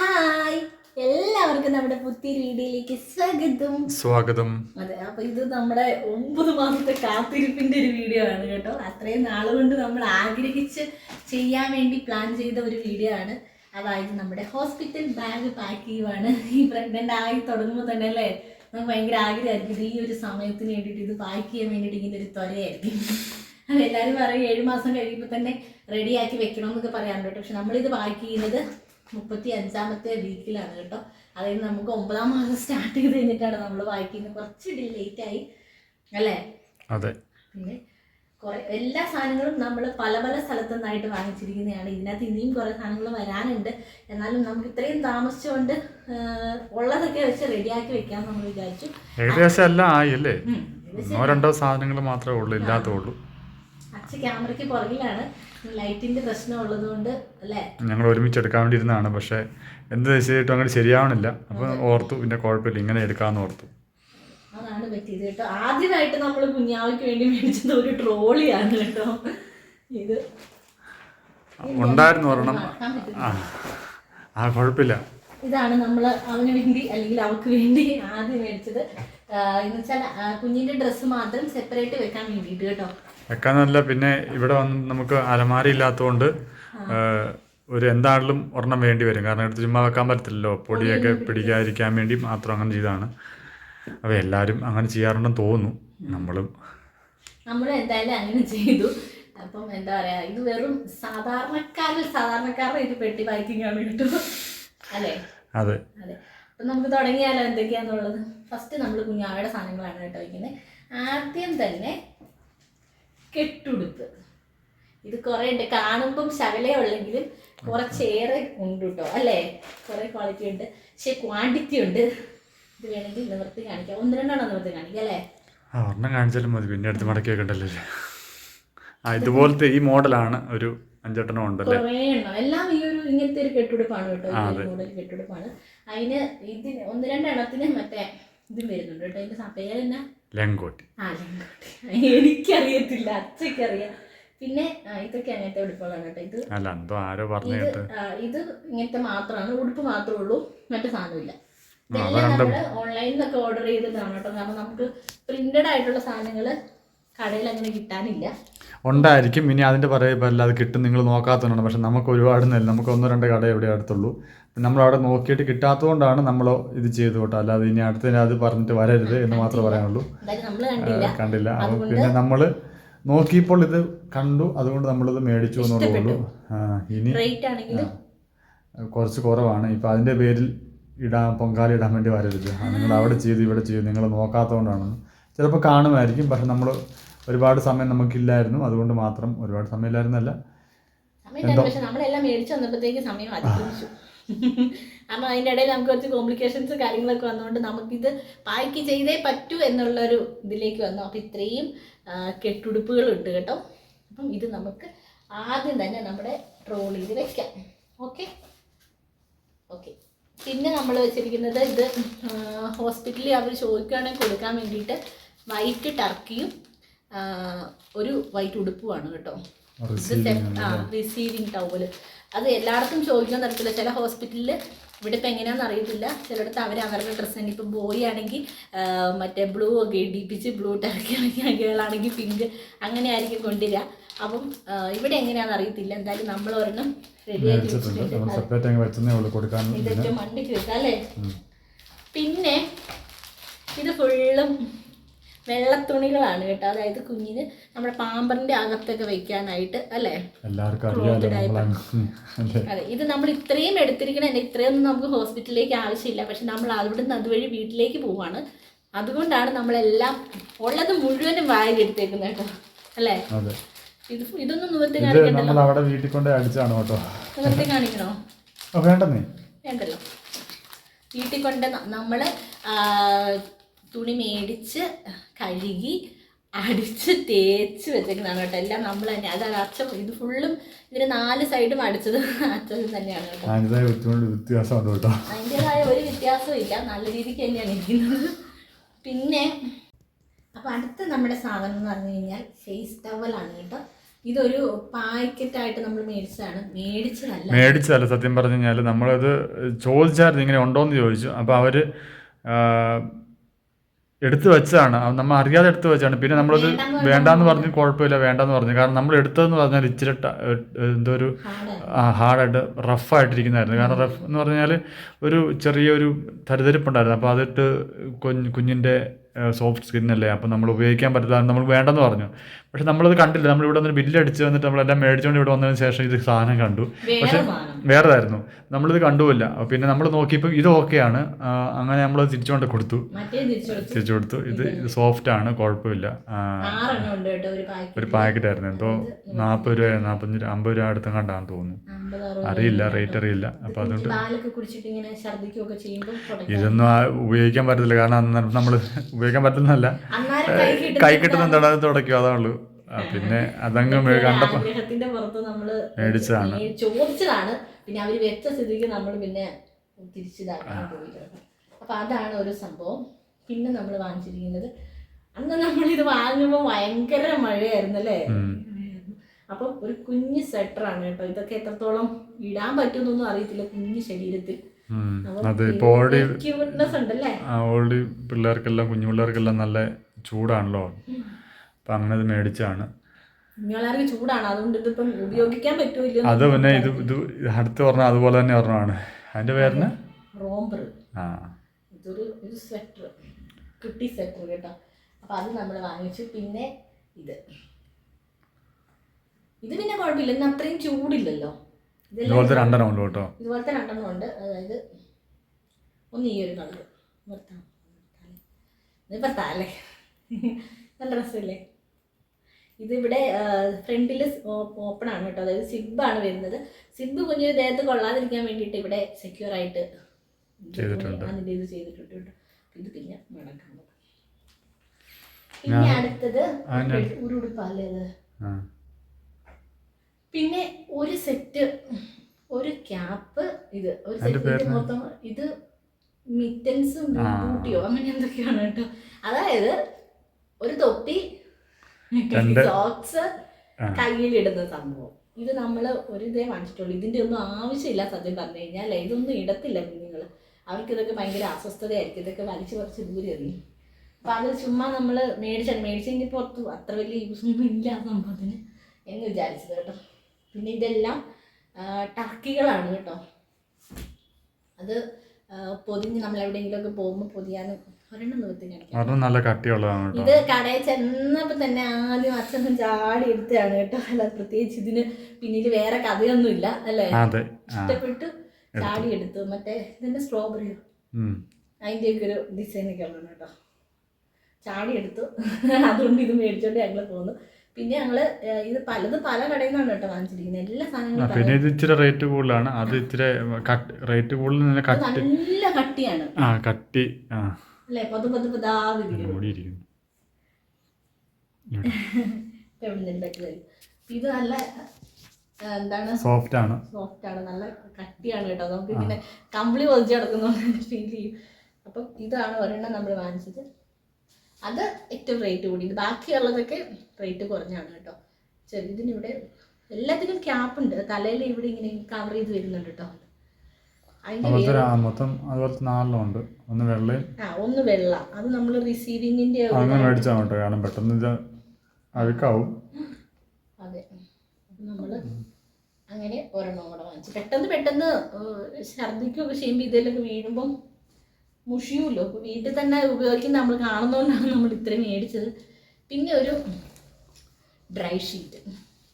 Hi. എല്ലാവർക്കും നമ്മുടെ പുതിയ വീഡിയോയിലേക്ക് സ്വാഗതം. സ്വാഗതം. അതെ അപ്പൊ ഇത് നമ്മുടെ ഒമ്പത് മാസത്തെ കാത്തിരിപ്പിന്റെ ഒരു വീഡിയോ ആണ് കേട്ടോ. അത്രയും നാളുകൊണ്ട് നമ്മൾ ആഗ്രഹിച്ച് ചെയ്യാൻ വേണ്ടി പ്ലാൻ ചെയ്ത ഒരു വീഡിയോ ആണ്. അതായത് നമ്മുടെ ഹോസ്പിറ്റൽ ബാഗ് പാക്ക് ചെയ്യുവാണ്. ഈ പ്രഗ്നന്റ് ആയി തുടങ്ങുമ്പോൾ തന്നെ അല്ലേ? നമുക്ക് ഭയങ്കര ആഗ്രഹമായിരിക്കും. ഈ ഒരു സമയത്തിന് വേണ്ടിയിട്ട് ഇത് പാക്ക് ചെയ്യാൻ വേണ്ടിയിട്ട് ഇങ്ങനെ ഒരു ത്വരയായിരിക്കും. അത് എല്ലാവരും പറയും ഏഴ് മാസം കഴിയുമ്പോൾ തന്നെ റെഡിയാക്കി വെക്കണം എന്നൊക്കെ പറയാറുണ്ട്. പക്ഷെ നമ്മളിത് പാക്ക് ചെയ്യുന്നത് മുപ്പത്തി അഞ്ചാമത്തെ വീക്കിലാണ് കേട്ടോ. അതായത് നമുക്ക് ഒമ്പതാം മാസം സ്റ്റാർട്ട് ചെയ്ത് കഴിഞ്ഞിട്ടാണ് നമ്മൾ വായിക്കുന്നത്. കുറച്ച് ഡിലേറ്റ് ആയി അല്ലേ? അതെ. പിന്നെ കുറെ എല്ലാ സാധനങ്ങളും നമ്മൾ പല പല സ്ഥലത്തു നിന്നായിട്ട് വാങ്ങിച്ചിരിക്കുന്നതാണ്. ഇതിനകത്ത് ഇനിയും കുറെ സാധനങ്ങൾ വരാനുണ്ട്. എന്നാലും നമുക്ക് ഇത്രയും താമസിച്ചുകൊണ്ട് ഉള്ളതൊക്കെ വെച്ച് റെഡിയാക്കി വെക്കാൻ നമ്മൾ വിചാരിച്ചു. ഏകദേശം എല്ലാം ആയി അല്ലേ? രണ്ടോ സാധനങ്ങൾ മാത്രമേ ഉള്ളൂ ഇല്ലാത്തുള്ളൂ അച്ഛൻ ക്യാമറയ്ക്ക് പുറകിലാണ് ലൈറ്റിന്റെ പ്രശ്നം ഉള്ളതുകൊണ്ട് അല്ലേ? ഞങ്ങൾ ഒരുമിച്ച് എടുക്കാൻ വേണ്ടി ഇരുന്നാണ് പക്ഷേ എന്ത് ചെയ്തിട്ടും അങ്ങനെ ശരിയാവണില്ല. അപ്പൊ ഓർത്തു പിന്നെ കുഴപ്പമില്ല ഇങ്ങനെ എടുക്കാന്ന് ഓർത്തു. അതാണ് പറ്റിയത് കേട്ടോ. ആദ്യമായിട്ട് നമ്മൾ കുഞ്ഞാവയ്ക്ക് വേണ്ടി മേടിച്ചത് ഒരു ട്രോളിയാണ് കേട്ടോ. ഇത് ഉണ്ടായിരുന്നു ഒരെണ്ണം. ആ ആ കുഴപ്പമില്ല. ഇതാണ് നമ്മൾ അവന് വേണ്ടി അല്ലെങ്കിൽ അവൾക്ക് വേണ്ടി ആദ്യം മേടിച്ചത്. എന്ന് വെച്ചാൽ കുഞ്ഞിന്റെ ഡ്രസ്സ് മാത്രം സെപ്പറേറ്റ് വെക്കാൻ വേണ്ടിയിട്ട് കേട്ടോ. വെക്കാന്നല്ല പിന്നെ ഇവിടെ വന്ന് നമുക്ക് അലമാരി ഇല്ലാത്തതുകൊണ്ട് ഒരു എന്താണെങ്കിലും ഒരെണ്ണം വേണ്ടി വരും. കാരണം എടുത്ത് ചുമ്മാ വെക്കാൻ പറ്റത്തില്ലല്ലോ. പൊടിയൊക്കെ പിടിക്കാതിരിക്കാൻ വേണ്ടി മാത്രം അങ്ങനെ ചെയ്താണ് അപ്പോൾ എല്ലാരും അങ്ങനെ ചെയ്യാറുണ്ടെന്ന് തോന്നുന്നു. നമ്മളും. നമ്മൾ എന്തായാലും അങ്ങനെ ചെയ്തു. അപ്പം എന്താ പറയാ ഇത് വെറും സാധാരണക്കാരിൽ സാധാരണക്കാരുടെ ഇത് പെട്ടി പാക്കിംഗ് ആണ് കേട്ടോ. അല്ലേ? അതെ. അതെ. അപ്പം നമുക്ക് തുടങ്ങിയാലോ എന്തൊക്കെയാന്നുള്ളത്? ഫസ്റ്റ് നമ്മൾ കുഞ്ഞാവയുടെ സാധനങ്ങളാണ് കേട്ടോ വയ്ക്കുന്നത് ആദ്യം തന്നെ കെട്ടുടുപ്പ്. ഇത് കുറേ ഉണ്ട്. കാണുമ്പം ശകലേ ഉള്ളെങ്കിലും കുറച്ചേറെ ഉണ്ട് കേട്ടോ അല്ലേ? കുറേ ക്വാളിറ്റി ഉണ്ട്. പക്ഷെ ക്വാണ്ടിറ്റി ഉണ്ട്. ഇത് വേണമെങ്കിൽ നിവർത്തി കാണിക്കാം. ഒന്ന് രണ്ടെണ്ണം നിവർത്തി കാണിക്കാം അല്ലേ? ആ ഒരെണ്ണം കാണിച്ചാലും മതി. പിന്നെ അടുത്ത് മടക്കി വെക്കണ്ടല്ലോ. ആ ഇതുപോലത്തെ ഈ മോഡലാണ് ഒരു അഞ്ചെട്ടെണ്ണം ഉണ്ടല്ലേ കുറേ എണ്ണം. എല്ലാം ഈ ഒരു ഇങ്ങനത്തെ ഒരു കെട്ടുടുപ്പാണ് കേട്ടോ. ഈ മോഡൽ കെട്ടുടുപ്പാണ്. അതിന് ഇതിന് ഒന്ന് രണ്ടെണ്ണത്തിന് മറ്റേ ഇതും വരുന്നുണ്ട് കേട്ടോ. അതിന്റെ സ- പേരെന്നാ? ലെങ്കോട്ടി. ആ ലങ്കോട്ടി. എനിക്കറിയത്തില്ല. അച്ഛക്കറിയാം പിന്നെ ഇതൊക്കെ അങ്ങനത്തെ ഉടുപ്പുകളാണ് കേട്ടോ. ഇത് അല്ല എന്തോ ആരോ പറഞ്ഞു ഇത് ഇങ്ങനത്തെ മാത്രമാണ്. ഉടുപ്പ് മാത്രമേ ഉള്ളൂ. മറ്റു സാധനമില്ല ഇതെല്ലാം നമ്മൾ ഓൺലൈനിൽ നിന്നൊക്കെ ഓർഡർ ചെയ്തതാണ് കേട്ടോ. കാരണം നമുക്ക് പ്രിന്റഡ് ആയിട്ടുള്ള സാധനങ്ങൾ കടയിൽ അങ്ങനെ കിട്ടാനില്ല. ഉണ്ടായിരിക്കും. ഇനി അതിന്റെ പറയുമ്പോൾ അല്ല അത് കിട്ടും. നിങ്ങൾ നോക്കാത്തതുകൊണ്ടാണ്. പക്ഷെ നമുക്ക് ഒരുപാട് നല്ല നമുക്ക് ഒന്നോ രണ്ടോ കട എവിടെ അടുത്തുള്ളൂ. നമ്മൾ അവിടെ നോക്കിയിട്ട് കിട്ടാത്തതുകൊണ്ടാണ് നമ്മൾ ഇത് ചെയ്തു കേട്ടോ. അല്ലാതെ ഇനി അടുത്തതിന് അത് പറഞ്ഞിട്ട് വരരുത് എന്ന് മാത്രമേ പറയാനുള്ളൂ. കണ്ടില്ല. അപ്പോൾ പിന്നെ നമ്മൾ നോക്കിയപ്പോൾ ഇത് കണ്ടു. അതുകൊണ്ട് നമ്മളിത് മേടിച്ചു എന്നുള്ളൂ ഉള്ളൂ. ഇനി കുറച്ച് കുറവാണ്. ഇപ്പം അതിന്റെ പേരിൽ ഇടാൻ പൊങ്കാല ഇടാൻ വേണ്ടി വരരുത്. നിങ്ങൾ അവിടെ ചെയ്തു ഇവിടെ ചെയ്തു നിങ്ങൾ നോക്കാത്തതുകൊണ്ടാണ്. ചിലപ്പോൾ കാണുമായിരിക്കും. പക്ഷെ നമ്മൾ ഒരുപാട് സമയം നമുക്കില്ലായിരുന്നു. അതുകൊണ്ട് മാത്രം ഒരുപാട് സമയമില്ലായിരുന്നല്ല. നമ്മളെല്ലാം മേടിച്ചു വന്നപ്പോഴത്തേക്ക് സമയം അതിക്രമിച്ചു. കാരണം അതിന്റെ ഇടയിൽ നമുക്ക് കുറച്ച് കോംപ്ലിക്കേഷൻസ് കാര്യങ്ങളൊക്കെ വന്നുകൊണ്ട് നമുക്കിത് പായ്ക്ക് ചെയ്തേ പറ്റൂ എന്നുള്ളൊരു ഇതിലേക്ക് വന്നു. അപ്പോൾ ഇത്രയും കെട്ടുടുപ്പുകളുണ്ട് കേട്ടോ. അപ്പം ഇത് നമുക്ക് ആദ്യം തന്നെ നമ്മുടെ ട്രോളിയിൽ വെക്കാം. ഓക്കെ? ഓക്കെ. പിന്നെ നമ്മൾ വെച്ചിരിക്കുന്നത് ഇത് ഹോസ്പിറ്റലിൽ അവർ ചോദിക്കുകയാണെങ്കിൽ കൊടുക്കാൻ വേണ്ടിയിട്ട് വൈറ്റ് ടർക്കിയും ഒരു വൈറ്റ് ഉടുപ്പുമാണ് കേട്ടോ. റിസീവിങ് റിസീവിങ് ടവൽ അത് എല്ലാവർക്കും ചോദിക്കാൻ തരത്തില്ല ചില ഹോസ്പിറ്റലിൽ ഇവിടെ ഇപ്പം എങ്ങനെയാണെന്ന് അറിയത്തില്ല. ചിലയിടത്ത് അവർ അവരുടെ ഡ്രസ്സ് തന്നെ. ഇപ്പം ബോയ് ആണെങ്കിൽ മറ്റേ ബ്ലൂ ഒക്കെ ഇടിപ്പിച്ച് ബ്ലൂ ടർക്കി ആണെങ്കിൽ ഗേളാണെങ്കിൽ പിങ്ക് അങ്ങനെ ആയിരിക്കും കൊണ്ടുവരിക. അപ്പം ഇവിടെ എങ്ങനെയാണെന്ന് അറിയത്തില്ല. എന്തായാലും നമ്മൾ ഒരെണ്ണം റെഡിയാക്കി ഇതൊക്കെ മണ്ടിക്ക് വെക്കാം അല്ലേ? പിന്നെ ഇത് ഫുള്ളും വെള്ളത്തുണികളാണ് കേട്ടോ. അതായത് കുഞ്ഞിന് നമ്മുടെ പാമ്പറിന്റെ അകത്തൊക്കെ വെക്കാനായിട്ട് അല്ലേ? അതെ. ഇത് നമ്മൾ ഇത്രയും എടുത്തിരിക്കണ ഇത്രയൊന്നും നമുക്ക് ഹോസ്പിറ്റലിലേക്ക് ആവശ്യമില്ല. പക്ഷെ നമ്മൾ അവിടെ നിന്ന് അതുവഴി വീട്ടിലേക്ക് പോവാണ്. അതുകൊണ്ടാണ് നമ്മളെല്ലാം ഉള്ളത് മുഴുവനും വായിൽ എടുത്തേക്കുന്നത് കേട്ടോ. അല്ലേ? ഇതൊന്നും നിവർത്തി കാണിക്കണ്ടല്ലോ. അവിടെ വീട്ടിൽ കൊണ്ട് അടിച്ചാണ് കേട്ടോ. നിവർത്തി കാണിക്കണോ? വേണ്ടല്ലോ. വീട്ടിൽ കൊണ്ട് നമ്മൾ തുണി മേടിച്ച് കഴുകി അടിച്ച് തേച്ച് വെച്ചേക്കുന്നതാണ് കേട്ടോ. എല്ലാം നമ്മൾ തന്നെ. അതാണ് അച്ഛൻ ഇത് ഫുള്ളും ഇതിന് നാല് സൈഡും അടിച്ചത് അച്ഛൻ തന്നെയാണ് കേട്ടോ. അതിന്റെതായ ഒരു വ്യത്യാസവും ഇല്ല. നല്ല രീതിക്ക് തന്നെയാണ് ഇരിക്കുന്നത്. പിന്നെ അപ്പോൾ അടുത്ത നമ്മുടെ സാധനം എന്ന് പറഞ്ഞു കഴിഞ്ഞാൽ ഫേസ് ടവലാണ് കേട്ടോ. ഇതൊരു പാക്കറ്റായിട്ട് നമ്മൾ മേടിച്ചതാണ്. മേടിച്ചതല്ല. മേടിച്ചതല്ല. സത്യം പറഞ്ഞു കഴിഞ്ഞാൽ നമ്മളത് ചോദിച്ചായിരുന്നു ഇങ്ങനെ ഉണ്ടോയെന്ന് ചോദിച്ചു. അപ്പോൾ അവർ എടുത്തു വെച്ചാണ് നമ്മൾ അറിയാതെ എടുത്തു വെച്ചാണ് പിന്നെ നമ്മളത് വേണ്ടാന്ന് പറഞ്ഞ് കുഴപ്പമില്ല വേണ്ടാന്ന് പറഞ്ഞു. കാരണം നമ്മൾ എടുത്തതെന്ന് പറഞ്ഞാൽ ഇച്ചിരി എന്തോ ഒരു ഹാർഡ്. ഹാർഡായിട്ട് റഫായിട്ടിരിക്കുന്നതായിരുന്നു കാരണം റഫ് എന്ന് പറഞ്ഞാൽ ഒരു ചെറിയൊരു തരിതരിപ്പുണ്ടായിരുന്നു. അപ്പോൾ അതിട്ട് കുഞ്ഞ് കുഞ്ഞിന്റെ സോഫ്റ്റ് സ്കിന്നല്ലേ അപ്പോൾ നമ്മൾ ഉപയോഗിക്കാൻ പറ്റില്ല നമ്മൾ വേണ്ടെന്ന് പറഞ്ഞു. പക്ഷെ നമ്മളത് കണ്ടില്ല. നമ്മൾ ഇവിടെ നിന്ന് ബില്ല് അടിച്ച് വന്നിട്ട് നമ്മളെല്ലാം മേടിച്ചുകൊണ്ട് ഇവിടെ വന്നതിന് ശേഷം ഇത് സാധനം കണ്ടു. പക്ഷെ വേറെതായിരുന്നു. നമ്മളിത് കണ്ടുമില്ല. പിന്നെ നമ്മൾ നോക്കിയപ്പോൾ ഇത് ഓക്കെയാണ് അങ്ങനെ നമ്മൾ തിരിച്ചുകൊണ്ട് കൊടുത്തു. തിരിച്ചു കൊടുത്തു. ഇത് സോഫ്റ്റ് ആണ്. കുഴപ്പമില്ല. ഒരു പാക്കറ്റ് ആയിരുന്നു. എന്തോ നാൽപ്പത് രൂപ നാൽപ്പത്തഞ്ച് രൂപ അമ്പത് രൂപ അടുത്തും കണ്ടാന്ന് തോന്നുന്നു. അറിയില്ല റേറ്റ് അറിയില്ല. അപ്പോൾ അതുകൊണ്ട് ഇതൊന്നും ഉപയോഗിക്കാൻ പറ്റത്തില്ല. കാരണം നമ്മൾ ഉപയോഗിക്കാൻ പറ്റുന്നതല്ല. കൈ കിട്ടുന്ന എന്താണ്? അത് തുടയ്ക്കും അതാണുള്ളൂ പിന്നെ അതങ്ങ് കണ്ടപ്പോ മേടിച്ചതാണ്. ചോദിച്ചതാണ്. പിന്നെ അവർ വെച്ച സ്ഥിതിക്ക് നമ്മൾ പിന്നെ തിരിച്ചിതാക്കാൻ പോയിട്ടുണ്ട്. അപ്പൊ അതാണ് ഒരു സംഭവം. പിന്നെ നമ്മൾ വാങ്ങിച്ചിരിക്കുന്നത്. അന്ന് നമ്മൾ ഇത് വാങ്ങുമ്പോൾ ഭയങ്കര മഴയായിരുന്നു. അല്ലേ അപ്പം ഒരു കുഞ്ഞ് സ്വെറ്ററാണ് കേട്ടോ. ഇതൊക്കെ എത്രത്തോളം ഇടാൻ പറ്റുമെന്നൊന്നും അറിയത്തില്ല കുഞ്ഞു ശരീരത്തിൽ. അത് ഇപ്പോൾ ഓൾറെഡി ഓൾറെഡി പിള്ളേർക്കെല്ലാം കുഞ്ഞു പിള്ളേർക്കെല്ലാം നല്ല ചൂടാണല്ലോ. അപ്പം അങ്ങനെ ഇത് മേടിച്ചാണ് അത് പിന്നെ ഇത് ഇത് അടുത്ത് പറഞ്ഞ അതുപോലെ തന്നെ ഒരെണ്ണമാണ് അതിന്റെ പേരിന് ആ. ഇതൊരു കുട്ടി സ്വെറ്റർ കേട്ടോ. അപ്പം അത് നമ്മൾ വാങ്ങിച്ചു. പിന്നെ ഇത്. ഇത് പിന്നെ കുഴപ്പമില്ല. ഇന്ന് അത്രയും ചൂടില്ലല്ലോ. ഇതുപോലത്തെ രണ്ടെണ്ണം ഉണ്ട് കേട്ടോ. ഇതുപോലത്തെ രണ്ടെണ്ണം ഉണ്ട്. അതായത് ഒന്ന് ഈ ഒരു കളർ ഇതിപ്പോൾ താലേ നല്ല രസമില്ലേ? ഇതിവിടെ ഫ്രണ്ടിൽ ഓപ്പൺ ആണ് കേട്ടോ. അതായത് സിബാണ് വരുന്നത്. സിബ് കുഞ്ഞിന് ദേഹത്ത് കൊള്ളാതിരിക്കാൻ വേണ്ടിയിട്ട് ഇവിടെ സെക്യൂർ ആയിട്ട് ചെയ്തിട്ടുണ്ട്. അതിന്റെ ഇത് ചെയ്തിട്ടുണ്ട് കേട്ടോ. ഇത് പിന്നെ മടക്കാൻ പിന്നെ അടുത്തത് അത് ആ. പിന്നെ ഒരു സെറ്റ് ഒരു ക്യാപ്പ് ഇത് ഒരു സെറ്റ് മൊത്തം ഇത് മിറ്റൻസും കൂട്ടിയോ ബൂട്ടിയോ അങ്ങനെ എന്തൊക്കെയാണ് കേട്ടോ? അതായത് ഒരു തൊപ്പി സോക്സ്. കയ്യിലിടുന്ന സംഭവം. ഇത് നമ്മൾ ഒരു ഇതേ വാങ്ങിച്ചിട്ടുള്ളൂ. ഇതിന്റെ ഒന്നും ആവശ്യമില്ല സത്യം പറഞ്ഞു കഴിഞ്ഞാൽ ഇതൊന്നും ഇടത്തില്ല കുഞ്ഞുങ്ങൾ അവർക്ക് ഇതൊക്കെ ഭയങ്കര അസ്വസ്ഥതയായിരിക്കും. ഇതൊക്കെ വലിച്ചു കുറച്ച് ദൂരെ എറിയും അപ്പൊ അത് ചുമ്മാ നമ്മൾ മേടിച്ചാണ് മേടിച്ചതിന്റെ പുറത്ത് അത്ര വലിയ യൂസ് ഒന്നും ഇല്ല സംഭവത്തിന് എന്ന് വിചാരിച്ചത് കേട്ടോ. പിന്നെ ഇതെല്ലാം ടർക്കികളാണ് കേട്ടോ. അത് പൊതിഞ്ഞ് നമ്മൾ എവിടെയെങ്കിലുമൊക്കെ പോകുമ്പോൾ പൊതിയാനും ഒരെണ്ണം നല്ല കട്ടിയുള്ളതാണ് കേട്ടോ. ഇത് കടയിൽ ചെന്നപ്പോൾ തന്നെ ആദ്യം അച്ഛനും ചാടി എടുത്തതാണ് കേട്ടോ. അല്ല പ്രത്യേകിച്ച് ഇതിന് പിന്നീട് വേറെ കഥയൊന്നുമില്ല അല്ലേ? ഇഷ്ടപ്പെട്ട് ചാടി എടുത്തു. മറ്റേ ഇതിന്റെ സ്ട്രോബെറിയോ അതിന്റെ അതിന്റെയൊക്കെ ഒരു ഡിസൈനൊക്കെ ഉള്ളതാണ് കേട്ടോ. ചാടി എടുത്തു. അതുകൊണ്ട് ഇത് മേടിച്ചോണ്ട് ഞങ്ങൾ പോന്നു. പിന്നെ ഞങ്ങൾ ഇത് പലത് പല കടയിൽ നിന്നാണ് കേട്ടോ വാങ്ങിച്ചിരിക്കുന്നത്. എല്ലാ സാധനങ്ങളും പിന്നെ ഇത് ഇച്ചിരി റേറ്റ് കൂടുതലാണ്. അത് ഇച്ചിരി റേറ്റ് കൂടുതൽ നിന്ന് കട്ടി. നല്ല കട്ടിയാണ്. ആ കട്ടി ആ. അല്ലേ? പതു പതു പതാവിരിക്കും ഇത് നല്ല എന്താണ്? സോഫ്റ്റ് ആണ്. സോഫ്റ്റ് ആണ്. നല്ല കട്ടിയാണ് കേട്ടോ. നമുക്ക് ഇങ്ങനെ കമ്പിളി പൊതിച്ച് കിടക്കുന്ന ഫീൽ ചെയ്യും. അപ്പം ഇതാണ് ഒരെണ്ണം നമ്മൾ വാങ്ങിച്ചത്. അത് ഏറ്റവും റേറ്റ് കൂടിയത് ബാക്കിയുള്ളതൊക്കെ റേറ്റ് കുറഞ്ഞാണ് കേട്ടോ. ചെറുതിന് ഇവിടെ എല്ലാത്തിനും ക്യാപ്പ് ഉണ്ട്. തലയിൽ ഇവിടെ ഇങ്ങനെ കവർ ചെയ്ത് വരുന്നുണ്ട് കേട്ടോ. അതുപോലത്തെ മൊത്തം അതുപോലത്തെ നാലെണ്ണം ഉണ്ട്. ഒന്ന് വെള്ളയും ആ ഒന്ന് വെള്ള. അത് നമ്മൾ റിസീവിങ്ങിന്റെ അങ്ങനെ മേടിച്ചാൽ കേട്ടോ. കാരണം പെട്ടെന്ന് ഇത് അഴുക്കാവും. അതെ. നമ്മൾ അങ്ങനെ ഒരെണ്ണം കൂടെ വാങ്ങിച്ചു. പെട്ടെന്ന് പെട്ടെന്ന് ഏഹ്, ഛർദ്ദിക്കുകയൊക്കെ ചെയ്യുമ്പോൾ ഇതിലൊക്കെ വീഴുമ്പം മുഷിയുമല്ലോ അപ്പോൾ വീട്ടിൽ തന്നെ ഉപയോഗിക്കുന്ന നമ്മൾ കാണുന്നതുകൊണ്ടാണ് നമ്മൾ ഇത്രയും മേടിച്ചത്. പിന്നെ ഒരു ഡ്രൈ ഷീറ്റ്.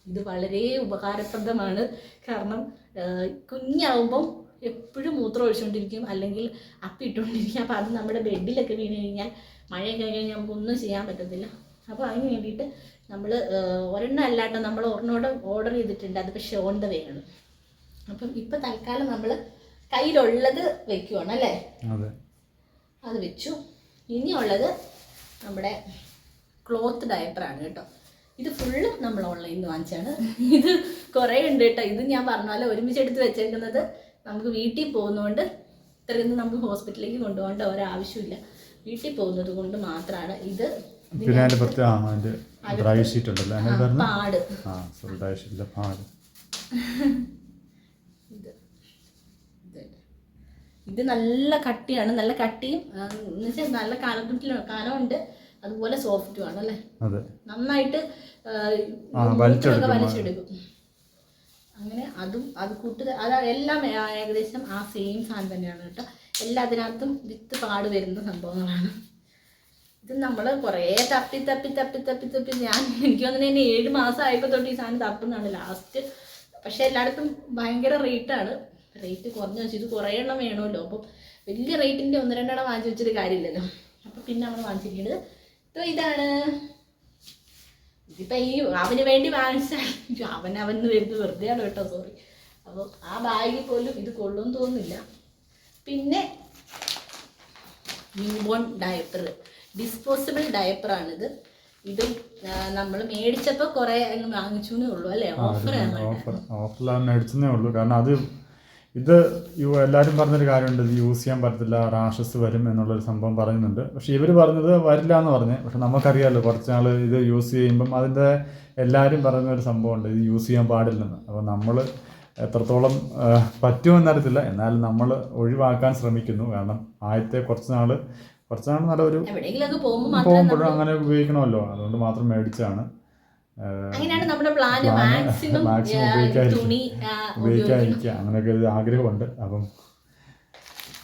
ഇത് വളരെ ഉപകാരപ്രദമാണ്. കാരണം കുഞ്ഞാവുമ്പം എപ്പോഴും മൂത്രം ഒഴിച്ചുകൊണ്ടിരിക്കും അല്ലെങ്കിൽ അപ്പിട്ടുകൊണ്ടിരിക്കും അപ്പോൾ അത് നമ്മുടെ ബെഡിലൊക്കെ വീണ് കഴിഞ്ഞാൽ മഴയൊക്കെ കഴിഞ്ഞാൽ നമുക്കൊന്നും ചെയ്യാൻ പറ്റത്തില്ല. അപ്പോൾ അതിന് വേണ്ടിയിട്ട് നമ്മൾ ഒരെണ്ണം അല്ലാണ്ട് നമ്മൾ ഒരെണ്ണോടെ ഓർഡർ ചെയ്തിട്ടുണ്ട്. അത് പക്ഷേ ഓൺ ദ വേ അപ്പം ഇപ്പം തൽക്കാലം നമ്മൾ കയ്യിലുള്ളത് വെക്കുവാണ് അല്ലേ? അതെ വെച്ചു. ഇനിയുള്ളത് നമ്മുടെ ക്ലോത്ത് ഡയപ്പറാണ് കേട്ടോ. ഇത് ഫുള്ളും നമ്മൾ ഓൺലൈനിൽ നിന്ന് വാങ്ങിച്ചാണ് ഇത് കുറേ ഉണ്ട് കേട്ടോ. ഇത് ഞാൻ പറഞ്ഞ പോലെ ഒരുമിച്ച് എടുത്ത് വെച്ചേക്കുന്നത് നമുക്ക് വീട്ടിൽ പോകുന്നതുകൊണ്ട് ഇത്രയൊന്നും നമുക്ക് ഹോസ്പിറ്റലിലേക്ക് കൊണ്ടുപോകേണ്ട ഒരാവശ്യമില്ല. വീട്ടിൽ പോകുന്നത് കൊണ്ട് മാത്രമാണ് ഇത് പിന്നെ അതിന്റെ പ്രത്യേക ഡ്രൈ ഷീറ്റ് ഉണ്ടല്ലോ. പാട്. ഡ്രൈ ഷീറ്റിലെ പാട് ഇത് ഇത് ഇത് നല്ല കട്ടിയാണ്. നല്ല കട്ടിയും എന്നുവെച്ചാൽ നല്ല കാലത്തുട്ടിൽ കാലമുണ്ട്. അതുപോലെ സോഫ്റ്റും ആണ് അല്ലേ നന്നായിട്ട് വലിച്ചെടുക്കും. വലിച്ചെടുക്കും. അങ്ങനെ അതും അത് കൂട്ടുക അത് എല്ലാം ഏകദേശം ആ സെയിം സാധനം തന്നെയാണ് കേട്ടോ. എല്ലാത്തിനകത്തും വിത്ത് പാട് വരുന്ന സംഭവങ്ങളാണ്. ഇത് നമ്മൾ കുറേ തപ്പി തപ്പി തപ്പി തപ്പി തപ്പി ഞാൻ എനിക്ക് തോന്നുന്നു തന്നെ ഏഴ് മാസം ആയപ്പോൾ തൊട്ട് ഈ സാധനം തപ്പുന്നതാണ് ലാസ്റ്റ് പക്ഷെ എല്ലായിടത്തും ഭയങ്കര റേറ്റാണ് റേറ്റ് കുറഞ്ഞു വെച്ചു. ഇത് കുറേ എണ്ണം വേണമല്ലോ. അപ്പം വലിയ റേറ്റിന്റെ ഒന്ന് രണ്ടെണ്ണം വാങ്ങിച്ചു വെച്ചിട്ട് കാര്യമില്ലല്ലോ. അപ്പം പിന്നെ നമ്മൾ വാങ്ങിച്ചിരിക്കുന്നത് അപ്പോൾ ഇതാണ്. ഇതിപ്പോൾ ഈ അവന് വേണ്ടി വാങ്ങിച്ചാൽ അവൻ അവന് വരുന്നത് വെറുതെയാണ് കേട്ടോ സോറി അപ്പോൾ ആ ബാഗിൽ പോലും ഇത് കൊള്ളുമെന്ന് തോന്നുന്നില്ല. പിന്നെ ന്യൂ ബോൺ ഡയപ്പർ ഡിസ്പോസിബിൾ ഡയപ്പറാണിത് ഇതും നമ്മൾ മേടിച്ചപ്പോൾ കുറേ വാങ്ങിച്ചു വാങ്ങിച്ചു ഉള്ളൂ അല്ലേ? ഓഫറാണ് ഓഫർ ഓഫറിലാണ് മേടിച്ചതേ ഉള്ളൂ. കാരണം അത് ഇത് യു- എല്ലാവരും പറഞ്ഞൊരു കാര്യമുണ്ട് ഇത് യൂസ് ചെയ്യാൻ പറ്റത്തില്ല റാഷസ് വരും എന്നുള്ളൊരു സംഭവം പറയുന്നുണ്ട്. പക്ഷെ ഇവർ പറഞ്ഞത് വരില്ല എന്ന് പറഞ്ഞ്. പക്ഷെ നമുക്കറിയാമല്ലോ കുറച്ച് നാൾ ഇത് യൂസ് ചെയ്യുമ്പം അതിന്റെ എല്ലാവരും പറയുന്ന ഒരു സംഭവമുണ്ട് ഇത് യൂസ് ചെയ്യാൻ പാടില്ലെന്ന്. അപ്പോൾ നമ്മൾ എത്രത്തോളം പറ്റുമെന്നറിയത്തില്ല. എന്നാലും നമ്മൾ ഒഴിവാക്കാൻ ശ്രമിക്കുന്നു. കാരണം ആദ്യത്തെ കുറച്ച് നാൾ കുറച്ച് നാൾ നല്ലൊരു പോകുമ്പോഴും അങ്ങനെ ഉപയോഗിക്കണമല്ലോ. അതുകൊണ്ട് മാത്രം മേടിച്ചാണ് അങ്ങനെയാണ് നമ്മുടെ പ്ലാൻ മാക്സിമം. തുണി ഉപയോഗിക്കാതിരിക്കുക അങ്ങനെയൊക്കെ ഒരു ആഗ്രഹമുണ്ട്. അപ്പം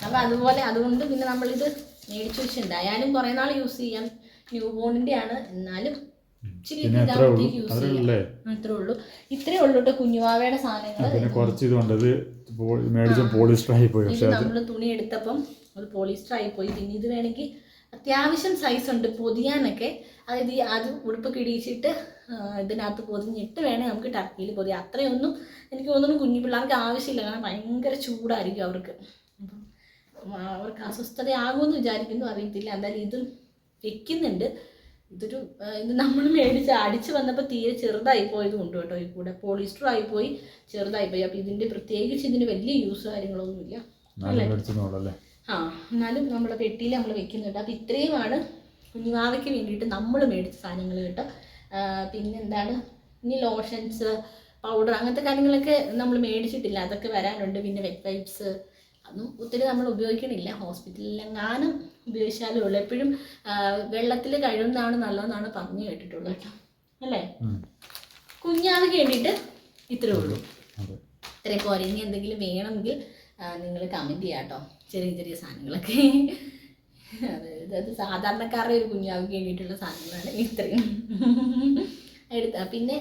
അപ്പം അതുപോലെ അതുകൊണ്ട് പിന്നെ നമ്മളിത് മേടിച്ചു വെച്ചിട്ടുണ്ട് ആയാലും കുറേ നാൾ യൂസ് ചെയ്യാം. ന്യൂ ബോണിന്റെ ആണ് എന്നാലും ഇച്ചിരി ഉള്ളൂ. ഇതാകുമ്പോഴത്തേക്ക് യൂസ് ചെയ്യാം. അത്രേ ഉള്ളൂ. ഇത്രേ ഉള്ളൂ കേട്ടോ കുഞ്ഞുവാവയുടെ സാധനങ്ങൾ പിന്നെ കുറച്ച് ഇതുണ്ട് ഇത് മേടിച്ച പോളിസ്റ്റർ ആയി പോയി. പക്ഷേ നമ്മൾ തുണി എടുത്തപ്പം അത് പോളിസ്റ്റർ ആയിപ്പോയി പിന്നെ ഇത് വേണമെങ്കിൽ അത്യാവശ്യം സൈസ് ഉണ്ട്. പൊതിയാനൊക്കെ. അതായത് അത് ഉടുപ്പ് കിടിയിച്ചിട്ട് ആ, ഇതിനകത്ത് പൊതിഞ്ഞിട്ട് വേണേൽ നമുക്ക് ടർക്കിയിൽ പൊതിയാം. അത്രയൊന്നും എനിക്ക് തോന്നുന്നു കുഞ്ഞു പിള്ളേർക്ക് ആവശ്യമില്ല. കാരണം ഭയങ്കര ചൂടായിരിക്കും അവർക്ക്. അപ്പം അവർക്ക് അസ്വസ്ഥതയാകുമെന്ന് വിചാരിക്കുന്നു. അറിയത്തില്ല. എന്തായാലും ഇത് വെക്കുന്നുണ്ട്. ഇതൊരു ഇത് നമ്മൾ മേടിച്ച് അടിച്ച് വന്നപ്പോൾ തീരെ ചെറുതായി പോയത് കൊണ്ട് കേട്ടോ. ഈ കൂടെ പോളിസ്റ്റർ ആയിപ്പോയി ചെറുതായിപ്പോയി അപ്പം ഇതിന്റെ പ്രത്യേകിച്ച് ഇതിന് വലിയ യൂസ് കാര്യങ്ങളൊന്നുമില്ല. അല്ലേ? ആ എന്നാലും നമ്മുടെ പെട്ടിയിൽ നമ്മൾ വെക്കുന്നുണ്ട്. അപ്പം ഇത്രയുമാണ് കുഞ്ഞുവാവയ്ക്ക് വേണ്ടിയിട്ട് നമ്മൾ മേടിച്ച സാധനങ്ങൾ കേട്ടോ. പിന്നെന്താണ്? ഇനി ലോഷൻസ് പൗഡർ അങ്ങനത്തെ കാര്യങ്ങളൊക്കെ നമ്മൾ മേടിച്ചിട്ടില്ല. അതൊക്കെ വരാനുണ്ട്. പിന്നെ വെറ്റ് വൈപ്സ് അതും ഒത്തിരി നമ്മൾ ഉപയോഗിക്കണില്ല. ഹോസ്പിറ്റലിലെങ്ങാനും ഉപയോഗിച്ചാലേ ഉള്ളൂ. എപ്പോഴും വെള്ളത്തിൽ കഴുകുന്നതാണ് നല്ലതെന്നാണ് പറഞ്ഞു കേട്ടിട്ടുള്ളത് കേട്ടോ. അല്ലേ? ഉം. കേട്ടിട്ട് വേണ്ടിയിട്ട് ഇത്രേ ഉള്ളൂ. ഇത്രയും പോരെ. ഇനി എന്തെങ്കിലും വേണമെങ്കിൽ നിങ്ങൾ കമന്റ് ചെയ്യാം കേട്ടോ ചെറിയ ചെറിയ സാധനങ്ങളൊക്കെ. അതായത് അത് സാധാരണക്കാരുടെ ഒരു കുഞ്ഞാവ് വേണ്ടിയിട്ടുള്ള സാധനങ്ങളാണ് ഇത്രയും. എടുത്ത പിന്നെ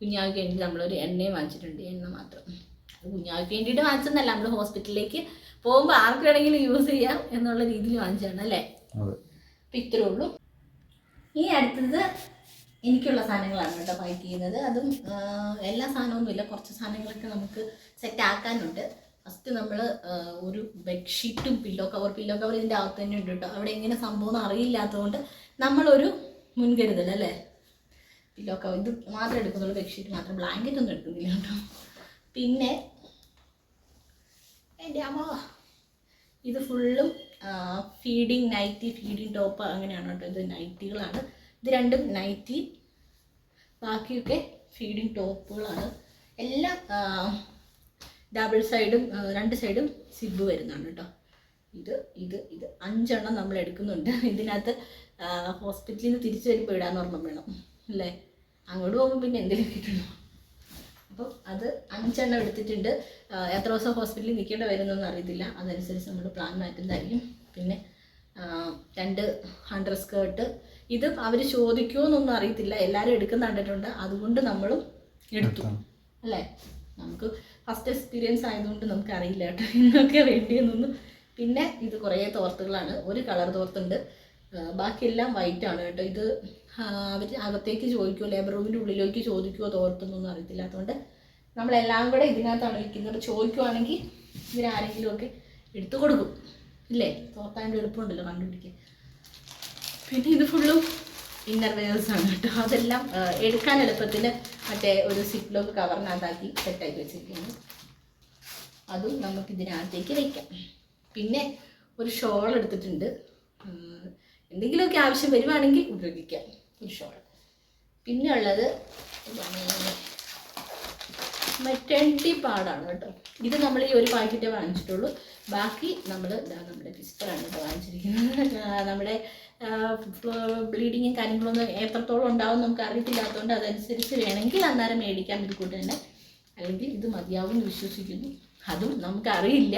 കുഞ്ഞാവ് വേണ്ടി നമ്മളൊരു എണ്ണയും വാങ്ങിച്ചിട്ടുണ്ട് എണ്ണ മാത്രം. അത് കുഞ്ഞാവിക്ക് വേണ്ടിയിട്ട് വാങ്ങിച്ചതല്ല നമ്മൾ ഹോസ്പിറ്റലിലേക്ക് പോകുമ്പോൾ ആർക്ക് വേണമെങ്കിലും യൂസ് ചെയ്യാം എന്നുള്ള രീതിയിൽ വാങ്ങിച്ചതാണ് അല്ലേ? അപ്പം ഇത്രേ ഉള്ളൂ. ഇനി അടുത്തത് എനിക്കുള്ള സാധനങ്ങളാണ് കേട്ടോ പാക്ക് ചെയ്യുന്നത്. അതും എല്ലാ സാധനമൊന്നുമില്ല കുറച്ച് സാധനങ്ങളൊക്കെ നമുക്ക് സെറ്റ് ആക്കാനുണ്ട്. ഫസ്റ്റ് നമ്മൾ ഒരു ബെഡ്ഷീറ്റും പില്ലോ കവർ പില്ലോ കവർ ഇതിന്റെ അകത്ത് തന്നെ ഉണ്ട് കേട്ടോ അവിടെ എങ്ങനെ സംഭവം അറിയില്ലാത്തതുകൊണ്ട് നമ്മളൊരു മുൻകരുതൽ അല്ലേ? പില്ലോ കവർ ഇത് മാത്രം എടുക്കുന്നുള്ളൂ ബെഡ്ഷീറ്റ് മാത്രം. ബ്ലാങ്കറ്റ് ഒന്നും എടുക്കുന്നില്ല കേട്ടോ പിന്നെ എന്റെ അമ്മ ഇത് ഫുള്ളും ഫീഡിങ് നൈറ്റി ഫീഡിങ് ടോപ്പ് അങ്ങനെയാണ് കേട്ടോ ഇത് നൈറ്റികളാണ് ഇത് രണ്ടും നൈറ്റി ബാക്കിയൊക്കെ ഫീഡിങ് ടോപ്പുകളാണ് എല്ലാം ഡബിൾ സൈഡും രണ്ട് സൈഡും സിബ് വരുന്നതാണ് കേട്ടോ ഇത് ഇത് ഇത് അഞ്ചെണ്ണം നമ്മൾ എടുക്കുന്നുണ്ട്. ഇതിനകത്ത് ഹോസ്പിറ്റലിൽ നിന്ന് തിരിച്ചു വരുമ്പോൾ ഇടാൻ ഓർമ്മ വേണം. അല്ലേ? അങ്ങോട്ട് പോകുമ്പോൾ പിന്നെ എന്തെങ്കിലും കിട്ടണം. അപ്പം അത് അഞ്ചെണ്ണം എടുത്തിട്ടുണ്ട്. എത്ര ദിവസം ഹോസ്പിറ്റലിൽ നിൽക്കേണ്ടി വരുന്നൊന്നും അറിയത്തില്ല. അതനുസരിച്ച് നമ്മൾ പ്ലാൻ മാറ്റുന്നതായിരിക്കും. പിന്നെ രണ്ട് ഹൺഡ്രഡ് സ്കേർട്ട് ഇത് അവർ ചോദിക്കുമോ എന്നൊന്നും അറിയത്തില്ല. എല്ലാവരും എടുക്കുന്ന കണ്ടിട്ടുണ്ട്. അതുകൊണ്ട് നമ്മളും എടുത്തു. അല്ലേ? നമുക്ക് ഫസ്റ്റ് എക്സ്പീരിയൻസ് ആയതുകൊണ്ട് നമുക്ക് അറിയില്ല കേട്ടോ. എന്നൊക്കെ വേണ്ടിയെന്നൊന്നും. പിന്നെ ഇത് കുറേ തോർത്തുകളാണ്. ഒരു കളർ തോർത്തുണ്ട്. ബാക്കിയെല്ലാം വൈറ്റ് ആണ് കേട്ടോ. ഇത് അവർ അകത്തേക്ക് ചോദിക്കുമോ ലേബർ റൂമിന്റെ ഉള്ളിലേക്ക് ചോദിക്കുമോ തോർത്തൊന്നും അറിയത്തില്ല അതുകൊണ്ട് നമ്മളെല്ലാം കൂടെ ഇതിനകത്താണ് വയ്ക്കുന്നത് ചോദിക്കുവാണെങ്കിൽ ഇവരാരെങ്കിലുമൊക്കെ എടുത്തു കൊടുക്കും. ഇല്ലേ? തോർത്താന്റെ എളുപ്പമുണ്ടല്ലോ കണ്ടുപിടിക്കാൻ. പിന്നെ ഇത് ഫുള്ളും ഇന്നർ വെയേഴ്സ് ആണ് കേട്ടോ. അതെല്ലാം എടുക്കാൻ എളുപ്പത്തിന് മറ്റേ ഒരു സിപ്ലോക്ക് കവറിനകത്താക്കി സെറ്റാക്കി വെച്ചിരിക്കുന്നു. അതും നമുക്ക് ഇതിനകത്തേക്ക് വയ്ക്കാം പിന്നെ ഒരു ഷോൾ എടുത്തിട്ടുണ്ട്. എന്തെങ്കിലുമൊക്കെ ആവശ്യം വരുവാണെങ്കിൽ ഉപയോഗിക്കാം. ഒരു ഷോൾ പിന്നെ ഉള്ളത് മെറ്റേണിറ്റി പാടാണ് കേട്ടോ. ഇത് നമ്മൾ ഈ ഒരു പാക്കറ്റേ വാങ്ങിച്ചിട്ടുള്ളൂ. ബാക്കി നമ്മൾ നമ്മുടെ വിസ്പറാണ് കേട്ടോ വാങ്ങിച്ചിരിക്കുന്നത്. നമ്മുടെ ബ്ലീഡിങ്ങും കാര്യങ്ങളൊന്നും എത്രത്തോളം ഉണ്ടാവും നമുക്ക് അറിയത്തില്ലാത്തതുകൊണ്ട് അതനുസരിച്ച് വേണമെങ്കിൽ അന്നേരം മേടിക്കാം ഇത് കൂട്ട് തന്നെ. അല്ലെങ്കിൽ ഇത് മതിയാവും എന്ന് വിശ്വസിക്കുന്നു. അതും നമുക്കറിയില്ല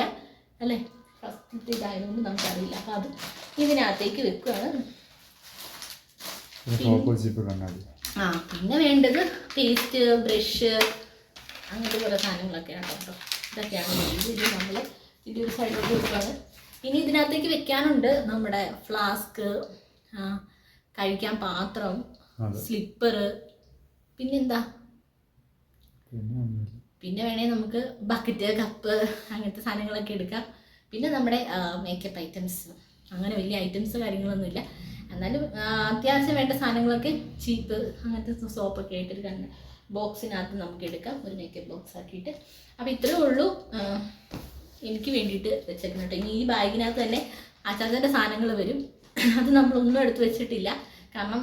അല്ലേ? ഫസ്റ്റ് ഇതായതുകൊണ്ട് നമുക്കറിയില്ല. അപ്പം അത് ഇതിനകത്തേക്ക് വെക്കുകയാണ് ആ പിന്നെ വേണ്ടത് പേസ്റ്റ് ബ്രഷ് അങ്ങനത്തെ കുറേ സാധനങ്ങളൊക്കെയാണ് കേട്ടോ ഇതൊക്കെയാണ് ഇത് നമ്മൾ ഇതിന്റെ ഒരു സൈഡിലോട്ട് വെക്കുകയാണ് ഇനി ഇതിനകത്തേക്ക് വെക്കാനുണ്ട് നമ്മുടെ ഫ്ലാസ്ക് കഴിക്കാൻ പാത്രം സ്ലിപ്പർ പിന്നെന്താ? പിന്നെ വേണേ വേണേൽ നമുക്ക് ബക്കറ്റ് കപ്പ് അങ്ങനത്തെ സാധനങ്ങളൊക്കെ എടുക്കാം. പിന്നെ നമ്മുടെ മേക്കപ്പ് ഐറ്റംസ് അങ്ങനെ വലിയ ഐറ്റംസ് കാര്യങ്ങളൊന്നുമില്ല. എന്നാലും അത്യാവശ്യം വേണ്ട സാധനങ്ങളൊക്കെ ചീപ്പ് അങ്ങനത്തെ സോപ്പൊക്കെ ആയിട്ടൊരു കണ്ണ് ബോക്സിനകത്ത് നമുക്ക് എടുക്കാം. ഒരു മേക്കപ്പ് ബോക്സ് ആക്കിയിട്ട്. അപ്പോൾ ഇത്രയേ ഉള്ളൂ. എനിക്ക് വേണ്ടിയിട്ട് വെച്ചേക്കുന്നുണ്ട് കേട്ടോ. ഇനി ഈ ബാഗിനകത്ത് തന്നെ അച്ചാച്ചന്റെ സാധനങ്ങൾ വരും. അത് നമ്മളൊന്നും എടുത്ത് വെച്ചിട്ടില്ല. കാരണം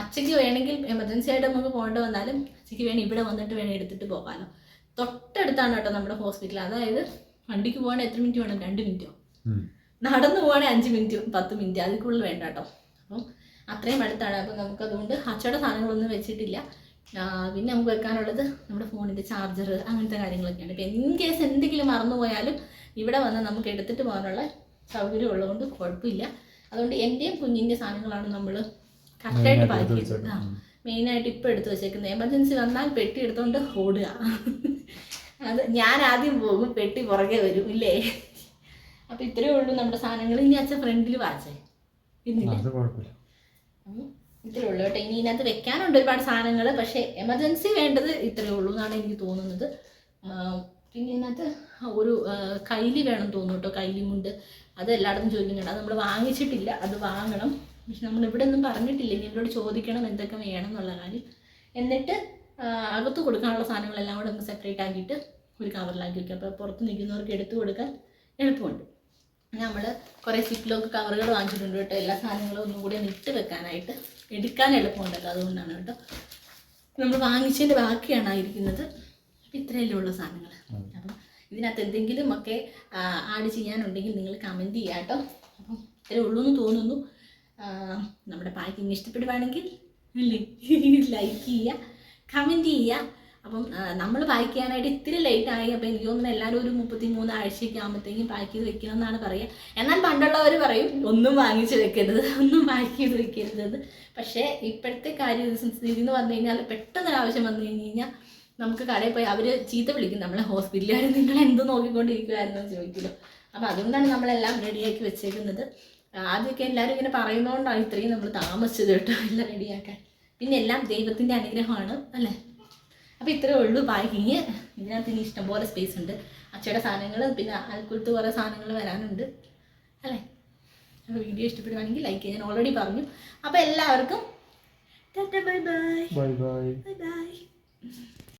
അച്ചയ്ക്ക് വേണമെങ്കിൽ എമർജൻസി ആയിട്ട് നമുക്ക് പോകേണ്ടി വന്നാലും അച്ചയ്ക്ക് വേണം ഇവിടെ വന്നിട്ട് വേണം എടുത്തിട്ട് പോകാനോ തൊട്ടടുത്താണ് കേട്ടോ നമ്മുടെ ഹോസ്പിറ്റൽ അതായത് വണ്ടിക്ക് പോകണേ എത്ര മിനിറ്റ് വേണം? രണ്ട് മിനിറ്റോ നടന്നു പോകണേ അഞ്ച് മിനിറ്റ് പത്ത് മിനിറ്റ് അതിൽ കൂടുതൽ വേണ്ട കേട്ടോ. അപ്പം അത്രയും അടുത്താണ്. അപ്പം നമുക്ക് അതുകൊണ്ട് അച്ചയുടെ സാധനങ്ങളൊന്നും വെച്ചിട്ടില്ല. പിന്നെ നമുക്ക് വെക്കാനുള്ളത് നമ്മുടെ ഫോണിന്റെ ചാർജർ അങ്ങനത്തെ കാര്യങ്ങളൊക്കെയാണ്. ഇപ്പം ഇൻ കേസ് എന്തെങ്കിലും മറന്നു പോയാലും ഇവിടെ വന്ന് നമുക്ക് എടുത്തിട്ട് പോകാനുള്ള സൗകര്യം ഉള്ളതുകൊണ്ട് കുഴപ്പമില്ല. അതുകൊണ്ട് എന്റെയും കുഞ്ഞിന്റെ സാധനങ്ങളാണ് നമ്മൾ കറക്റ്റായിട്ട് പാക്ക് ചെയ്തത് ആ മെയിനായിട്ട് ഇപ്പോൾ എടുത്ത് വെച്ചേക്കുന്നത്. എമർജൻസി വന്നാൽ പെട്ടി എടുത്തുകൊണ്ട് ഓടുക. അത് ഞാൻ ആദ്യം പോകും പെട്ടി പുറകെ വരും ഇല്ലേ? അപ്പം ഇത്രയേ ഉള്ളൂ നമ്മുടെ സാധനങ്ങൾ. ഇനി അച്ഛൻ ഫ്രണ്ടിൽ വാച്ചേ ഇന്നില്ല അത് കുഴപ്പമില്ല ഉം. ഇത്രയേ ഉള്ളൂ കേട്ടോ. ഇനി ഇതിനകത്ത് വെക്കാനുണ്ട് ഒരുപാട് സാധനങ്ങൾ പക്ഷേ എമർജൻസി വേണ്ടത് ഇത്രയേ ഉള്ളൂ എന്നാണ് എനിക്ക് തോന്നുന്നത്. പിന്നെ ഇതിനകത്ത് ഒരു കൈലി വേണം തോന്നുന്നു കേട്ടോ കൈലിമുണ്ട് അത് എല്ലായിടത്തും ചോദിക്കുന്നുണ്ട് അത് നമ്മൾ വാങ്ങിച്ചിട്ടില്ല അത് വാങ്ങണം. പക്ഷെ നമ്മൾ ഇവിടെ ഒന്നും പറഞ്ഞിട്ടില്ല. ഇനി ഇവരോട് ചോദിക്കണം എന്തൊക്കെ വേണം എന്നുള്ള കാര്യം. എന്നിട്ട് അകത്ത് കൊടുക്കാനുള്ള സാധനങ്ങളെല്ലാം കൂടെ ഒന്ന് സെപ്പറേറ്റ് ആക്കിയിട്ട് ഒരു കവറിലാക്കി വയ്ക്കുക അപ്പോൾ പുറത്ത് നിൽക്കുന്നവർക്ക് എടുത്തു കൊടുക്കാൻ എളുപ്പമുണ്ട്. നമ്മൾ കുറേ സിപ്ലോക്ക് കവറുകൾ വാങ്ങിച്ചിട്ടുണ്ട് കേട്ടോ. എല്ലാ സാധനങ്ങളും ഒന്നും കൂടി ഒന്ന് ഇട്ട് വെക്കാനായിട്ട്. എടുക്കാൻ എളുപ്പമുണ്ടല്ലോ അതുകൊണ്ടാണ് കേട്ടോ. നമ്മൾ വാങ്ങിച്ചതിന്റെ ബാക്കിയാണ് ഇരിക്കുന്നത്. അപ്പം ഇത്രയല്ലേ ഉള്ള സാധനങ്ങൾ അപ്പം ഇതിനകത്ത് എന്തെങ്കിലും ഒക്കെ ആഡ് ചെയ്യാനുണ്ടെങ്കിൽ നിങ്ങൾ കമന്റ് ചെയ്യാം കേട്ടോ. അപ്പം ഇത്രയേ ഉള്ളൂ എന്ന് തോന്നുന്നു. നമ്മുടെ പാക്കിങ് ഇഷ്ടപ്പെടുവാണെങ്കിൽ ലൈക്ക് ചെയ്യുക കമന്റ് ചെയ്യുക. അപ്പം നമ്മൾ പാക്ക് ചെയ്യാനായിട്ട് ഇത്തിരി ലേറ്റ് ആയി. അപ്പോൾ എനിക്ക് തോന്നുന്നു എല്ലാവരും ഒരു മുപ്പത്തി മൂന്ന് ആഴ്ചയൊക്കെ ആകുമ്പോഴത്തേക്കും പാക്ക് ചെയ്ത് വെക്കണം എന്നാണ് പറയുക എന്നാൽ പണ്ടുള്ളവർ പറയും ഒന്നും വാങ്ങിച്ച് വെക്കരുത് ഒന്നും പാക്ക് ചെയ്ത് വെക്കരുത് പക്ഷേ ഇപ്പോഴത്തെ കാര്യം സ്ഥിതി എന്ന് പറഞ്ഞു കഴിഞ്ഞാൽ പെട്ടെന്നൊരു ആവശ്യം വന്നു കഴിഞ്ഞ് കഴിഞ്ഞാൽ നമുക്ക് കടയിൽ പോയി അവർ ചീത്ത വിളിക്കും. നമ്മളെ ഹോസ്പിറ്റലുകാർ നിങ്ങൾ എന്ത് നോക്കിക്കൊണ്ടിരിക്കുമായിരുന്നു ചോദിക്കുമല്ലോ അപ്പോൾ അതുകൊണ്ടാണ് നമ്മളെല്ലാം റെഡിയാക്കി വെച്ചേക്കുന്നത്. ആദ്യമൊക്കെ എല്ലാവരും ഇങ്ങനെ പറയുന്നതുകൊണ്ടാണ് ഇത്രയും നമ്മൾ താമസിച്ചത് കേട്ടോ എല്ലാം റെഡിയാക്കാൻ പിന്നെ എല്ലാം ദൈവത്തിന്റെ അനുഗ്രഹമാണ് അല്ലേ? അപ്പോൾ ഇത്രയേ ഉള്ളൂ. പാക്കിങ് ഇതിനകത്ത് ഇനി ഇഷ്ടംപോലെ സ്പേസ് ഉണ്ട്. അച്ഛയുടെ സാധനങ്ങൾ പിന്നെ അൽക്കുലത്ത് കുറേ സാധനങ്ങൾ വരാനുണ്ട്. അല്ലേ? അപ്പോൾ വീഡിയോ ഇഷ്ടപ്പെടുവാണെങ്കിൽ ലൈക്ക് ചെയ്യാൻ ഓൾറെഡി പറഞ്ഞു. അപ്പോൾ എല്ലാവർക്കും bye bye bye bye bye bye